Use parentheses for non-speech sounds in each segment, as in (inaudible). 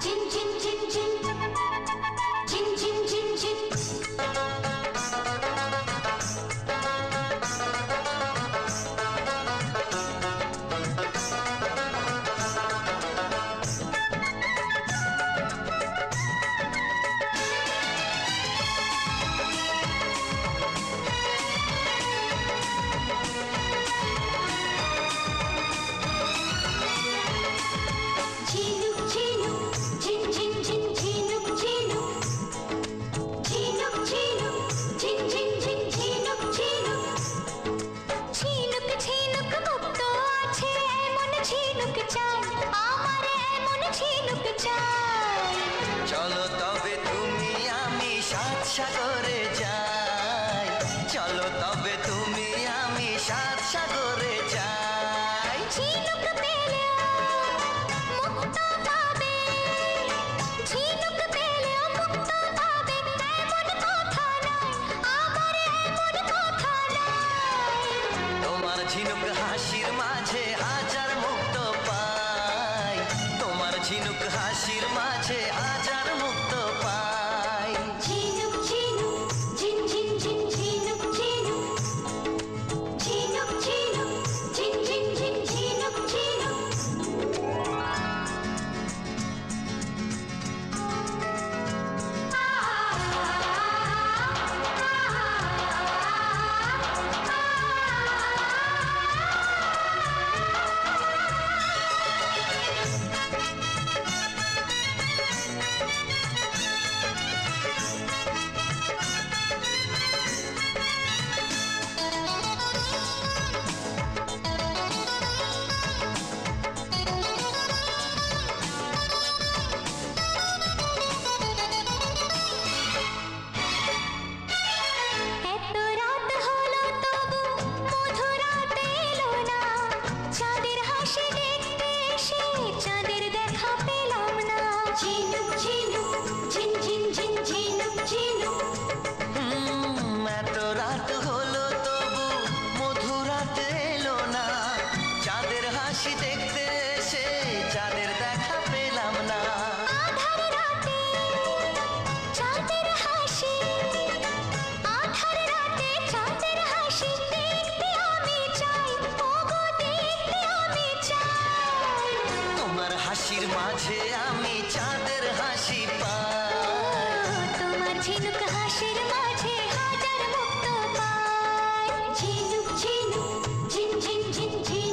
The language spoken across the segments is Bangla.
Chin chin. চলো তবে তুমি আমি সাত সাগরে যাই। ঝিনুক পেলে মুক্ত পাবে ঝিনুক পেলে মুক্ত পাবে এমন কথা নয় আমার এমন কথা নয়। তোমার ঝিনুক হাসির মাঝে মাঝে আমি চাঁদের হাসি পাই তোমার ঝিনুক হাসির মাঝে হাজার মুক্ত পাই ঝিনুক ঝিনুক ঝিন ঝিন ঝিন ঝিনুক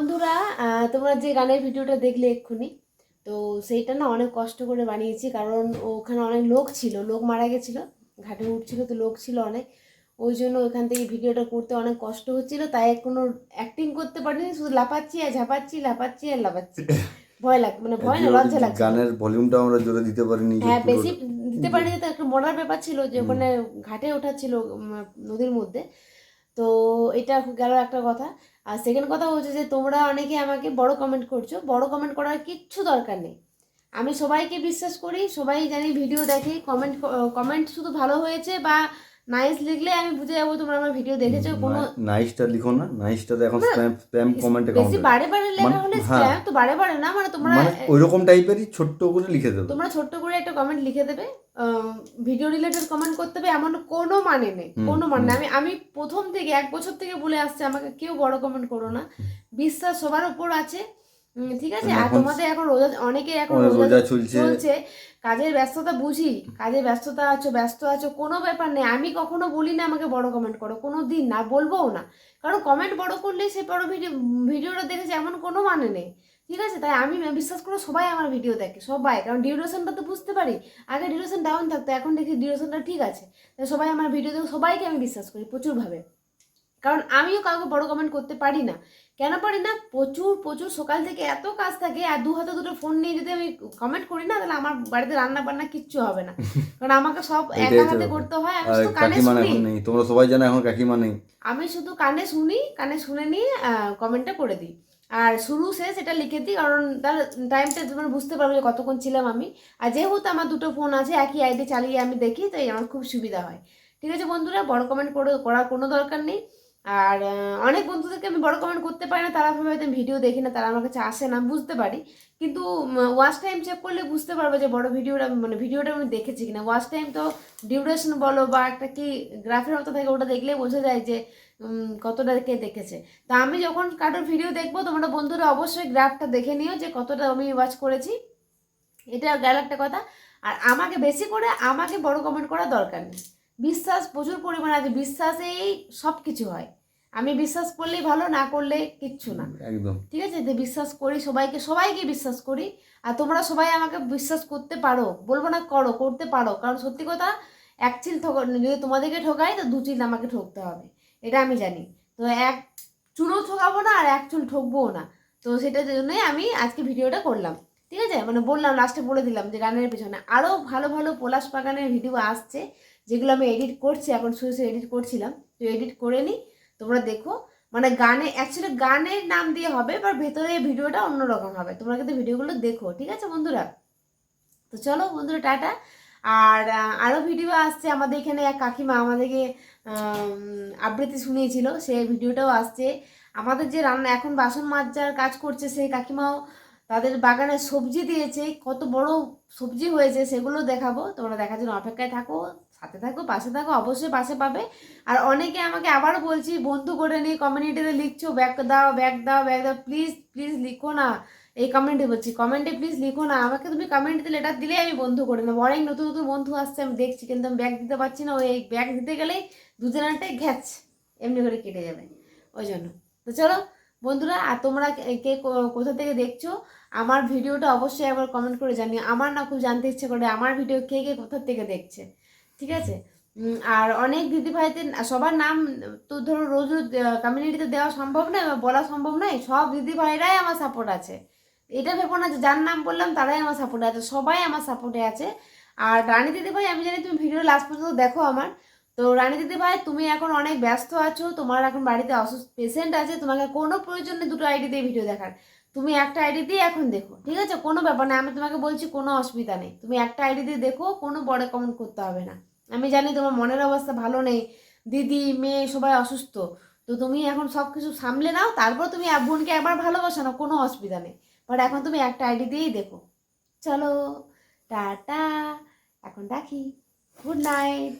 বন্ধুরা তোমরা যে গানের ভিডিওটা দেখলে এক্ষুনি তো সেইটা না অনেক কষ্ট করে বানিয়েছি কারণ ওখানে অনেক লোক ছিল লোক মারা গেছিল ঘাটে উঠছিল তো লোক ছিল অনেক। ওই জন্য ওখান থেকে ভিডিওটা করতে অনেক কষ্ট হচ্ছিল তাই কোনো অ্যাক্টিং করতে পারিনি শুধু লাপাচ্ছি আর ঝাপাচ্ছি লাপাচ্ছি আর লাপাচ্ছি ভয় লাগ মানে ভয় না লজ্জা লাগছে গানের ভলিউমটা আমরা জোরে দিতে পারিনি হ্যাঁ বেশি দিতে পারিনি তো একটা মরার ব্যাপার ছিল যে ওখানে ঘাটে ওঠা ছিল নদীর মধ্যে। তো এটা গেল একটা কথা। আর সেকেন্ড কথা হচ্ছে যে, তোমরা অনেকে আমাকে বড় কমেন্ট করছ। বড় কমেন্ট করার কিচ্ছু দরকার নেই। আমি সবাইকে বিশ্বাস করি, সবাই জানি ভিডিও দেখে কমেন্ট কমেন্ট শুধু ভালো হয়েছে বা নাইস লিখলে আমি বুঝে যাব তোমরা আমার ভিডিও দেখেছ কোনো নাইসটা লিখো না নাইসটা তো এখন স্প্যাম স্প্যাম কমেন্টে বেশি বারে বারে লেখা মানে- হলে spam তো বারে বারে না মানে তোমরা মানে ওইরকম টাইপেরই ছোট্ট করে লিখে দেবে। তোমরা ছোট্ট করে একটা কমেন্ট লিখে দেবে ভিডিও রিলেটেড কমেন্ট করতে হবে এমন কোনো মানে নেই কোনো মানে। আমি আমি প্রথম থেকে এক বছর থেকে বলে আসছে আমাকে কেউ বড় কমেন্ট করো না। বিশ্বাস সবার উপর আছে ঠিক আছে আর এখন- তোমাদের এখন রোজা অনেকে এখন রোজা রোজা চলছে? চলছে। কাজের ব্যস্ততা বুঝি কাজের ব্যস্ততা আছো ব্যস্ত আছো কোনো ব্যাপার নেই। আমি কখনো বলি না আমাকে বড় কমেন্ট করো কোনো দিন না বলবোও না। কারণ কমেন্ট বড় করলে সে বড় ভিডিও ভিডিওটা দেখেছে এমন কোনো মানে নেই। ঠিক আছে তাই আমি বিশ্বাস করো সবাই আমার ভিডিও দেখে সবাই। কারণ ডিউরেশনটা তো বুঝতে পারি। আগে ডিউরেশন ডাউন থাকতো এখন দেখি ডিউরেশনটা ঠিক আছে। তাই সবাই আমার ভিডিও দেখে সবাইকে আমি বিশ্বাস করি প্রচুরভাবে। কারণ আমিও কাউকে বড় কমেন্ট করতে পারি না। কেন পারি না? প্রচুর প্রচুর সকাল থেকে এত কাজ থাকে আর দু হাতে দুটো ফোন নিয়ে যদি আমি কমেন্ট করি না তাহলে আমার বাড়িতে রান্না বান্না কিচ্ছু হবে না। (laughs) কারণ আমাকে সব একা হাতে করতে হয় আমি শুধু কানে শুনি। তোমরা সবাই জানো এখন কাকিমা নেই। আমি শুধু কানে শুনি কানে শুনে নিয়ে কমেন্টটা করে দিই। আর শুরু শেষ এটা লিখে দিই কারণ তার টাইমটা তোমরা বুঝতে পারব যে কতক্ষণ ছিলাম আমি। আর যেহেতু আমার দুটো ফোন আছে একই আইডি চালিয়ে আমি দেখি তাই আমার খুব সুবিধা হয়। ঠিক আছে বন্ধুরা বড় কমেন্ট করে করার কোনো দরকার নেই। আর অনেক বন্ধুদেরকে আমি বড় কমেন্ট করতে পারি না, তারা ভাবে ভিডিও দেখি না, তারা আমার কাছে আসে না বুঝতে পারি। কিন্তু ওয়াচ টাইম চেক করলে বুঝতে পারব যে বড় ভিডিওটা মানে ভিডিওটা আমি দেখেছি কিনা। ওয়াচ টাইম তো ডিউরেশন বলো বা একটা কি গ্রাফের মতো থাকে, ওটা দেখলে বোঝা যায় যে কতটা কে দেখেছে। তা আমি যখন কারোর ভিডিও দেখব, তোমরা বন্ধুরা অবশ্যই গ্রাফটা দেখে নিও যে কতটা আমি ওয়াচ করেছি। এটা গেল একটা কথা। আর আমাকে বেশি করে আমাকে বড় কমেন্ট করা দরকার নেই। বিশ্বাস প্রচুর পরিমাণে আছে বিশ্বাসেই সব কিছু হয়। আমি বিশ্বাস করলেই ভালো না করলে কিচ্ছু না। একদম। ঠিক আছে? যে বিশ্বাস করি সবাইকে সবাইকে বিশ্বাস করি আর তোমরা সবাই আমাকে বিশ্বাস করতে পারো। বলব না করো করতে পারো। কারণ সত্যি কথা এক চিল ঠক যদি তোমাদেরকে ঠকাই তো দু চিল আমাকে ঠকতে হবে। এটা আমি জানি। তো এক চুলও ঠকাবো না আর এক চুল ঠকবোও না। তো সেটার জন্যই আমি আজকে ভিডিওটা করলাম। ঠিক আছে? মানে বললাম লাস্টে বলে দিলাম যে গানের পেছনে আরও ভালো ভালো পলাশ বাগানের ভিডিও আসছে। যেগুলো আমি এডিট করছি, এখন শুয়ে শুয়ে এডিট করছিলাম। তো এডিট করে নিই, তোমরা দেখো। মানে গানে অ্যাকচুয়ালি গানের নাম দিয়ে হবে এবার ভেতরে ভিডিওটা অন্যরকম হবে। তোমরা কিন্তু ভিডিওগুলো দেখো, ঠিক আছে বন্ধুরা? তো চলো বন্ধুরা, টাটা। আর আরও ভিডিও আসছে আমাদের এখানে। এক কাকিমা আমাদেরকে আবৃত্তি শুনিয়েছিল। সেই ভিডিওটাও আসছে। আমাদের যে রান্না, এখন বাসন মাজার কাজ করছে, সেই কাকিমাও তাদের বাগানে সবজি দিয়েছে, কত বড় সবজি হয়েছে সেগুলো দেখাবো। তোমরা দেখার জন্য অপেক্ষায় থাকো, সাথে থাকো, পাশে থাকো, অবশ্যই পাশে পাবে। আর অনেকে আমাকে আবারও বলছি, বন্ধু করে নিয়ে কমিউনিটিতে লিখছো ব্যাগ দাও ব্যাগ দাও ব্যাগ দাও। প্লিজ প্লিজ লিখো না এই কমেন্টে বলছি। কমেন্টে প্লিজ লিখো না, আমাকে তুমি কমেন্টে লেটার দিলে আমি বন্ধু করে নেব। অনেক নতুন নতুন বন্ধু আসছে, আমি দেখছি, কিন্তু আমি ব্যাগ দিতে পারছি না। ওই ব্যাগ দিতে গেলেই দুজনাটাই ঘ্যাচ, এমনি করে কেটে যাবে। ওই জন্য। তো চলো বন্ধুরা, আর তোমরা কে কোথা থেকে দেখছ, আমার ভিডিওটা অবশ্যই একবার কমেন্ট করে জানিও। আমার না খুব জানতে ইচ্ছে করে আমার ভিডিও কে কে কোথা থেকে দেখছে, ঠিক আছে? আর অনেক দিদিভাইদের, সবার নাম তো ধরো রোজ রোজ কমিউনিটিতে দেওয়া সম্ভব নয় বা বলা সম্ভব নয়, সব দিদিভাইরাই আমার সাপোর্ট আছে। এটা ভেবো না যে যার নাম বললাম তারাই আমার সাপোর্টে আছে, সবাই আমার সাপোর্টে আছে। আর রানী দিদিভাই, আমি জানি তুমি ভিডিও লাস্ট পর্যন্ত দেখো আমার তো রানী দিদিভাই, তুমি এখন অনেক ব্যস্ত আছো, তোমার এখন বাড়িতে অসুস্থ পেশেন্ট আছে, তোমাকে কোনো প্রয়োজন দুটো আইডি দিয়ে ভিডিও দেখার। তুমি একটা আইডি দিয়ে এখন দেখো, ঠিক আছে? কোনো ব্যাপার না, আমি তোমাকে বলছি কোনো অসুবিধা নেই। তুমি একটা আইডি দিয়ে দেখো, কোনো বড় কমেন্ট করতে হবে না। আমি জানি তোমার মনের অবস্থা ভালো নেই, দিদি, মেয়ে, সবাই অসুস্থ। তো তুমি এখন সব কিছু সামলে নাও, তারপর তুমি বোনকে একবার ভালোবাসো না, কোনো অসুবিধা নেই। বাট এখন তুমি একটা আইডি দিয়েই দেখো। চলো, টাটা, এখন রাখি। Good night